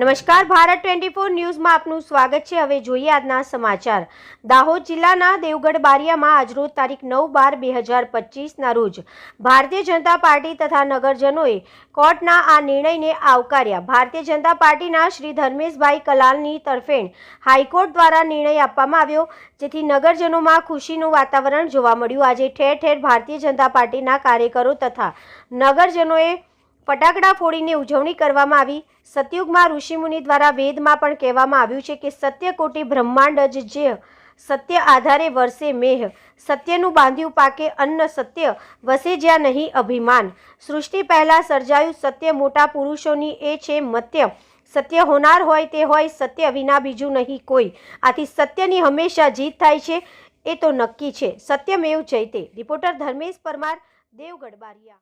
નમસ્કાર, Bharat twenty four ન્યૂઝમાં આપનું સ્વાગત છે. હવે જોઈએ આજના સમાચાર. દાહોદ જિલ્લાના દેવગઢ બારિયામાં આજરોજ તારીખ નવ બાર બે હજાર પચીસના રોજ ભારતીય જનતા પાર્ટી તથા નગરજનોએ કોર્ટના આ નિર્ણયને આવકાર્યા. ભારતીય જનતા પાર્ટીના શ્રી ધર્મેશભાઈ કલાલની તરફેણ હાઈકોર્ટ દ્વારા નિર્ણય આપવામાં આવ્યો, જેથી નગરજનોમાં ખુશીનું વાતાવરણ જોવા મળ્યું. આજે ઠેર ઠેર ભારતીય જનતા પાર્ટીના કાર્યકરો તથા નગરજનોએ ફટાકડા ફોડીને ઉજવણી કરવામાં આવી. સતયુગમાં ઋષિમુનિ દ્વારા વેદમાં પણ કહેવામાં આવ્યું છે કે સત્યકોટી બ્રહ્માંડ જ જે સત્ય આધારે વર્ષે મેહ. સત્યનું બાંધ્યું પાકે અન્ન સત્ય, વસે જ્યાં નહીં અભિમાન. સૃષ્ટિ પહેલાં સર્જાયું સત્ય મોટા પુરુષોની એ છે મત્ય. સત્ય હોનાર હોય તે હોય, સત્ય વિના બીજું નહીં કોઈ. આથી સત્યની હંમેશા જીત થાય છે, એ તો નક્કી છે. સત્યમેવ જયતે રિપોર્ટર ધર્મેશ પરમાર દેવગઢ બારિયા